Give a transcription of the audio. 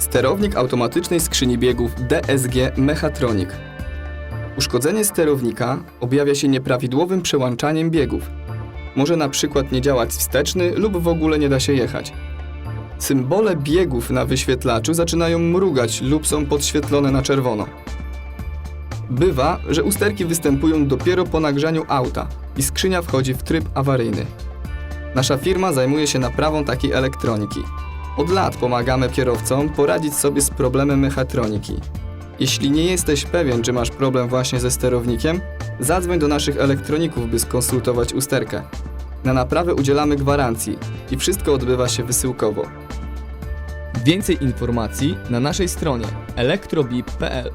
Sterownik automatycznej skrzyni biegów DSG Mechatronic. Uszkodzenie sterownika objawia się nieprawidłowym przełączaniem biegów. Może na przykład nie działać wsteczny lub w ogóle nie da się jechać. Symbole biegów na wyświetlaczu zaczynają mrugać lub są podświetlone na czerwono. Bywa, że usterki występują dopiero po nagrzaniu auta i skrzynia wchodzi w tryb awaryjny. Nasza firma zajmuje się naprawą takiej elektroniki. Od lat pomagamy kierowcom poradzić sobie z problemem mechatroniki. Jeśli nie jesteś pewien, czy masz problem właśnie ze sterownikiem, zadzwoń do naszych elektroników, by skonsultować usterkę. Na naprawę udzielamy gwarancji i wszystko odbywa się wysyłkowo. Więcej informacji na naszej stronie elektrobip.pl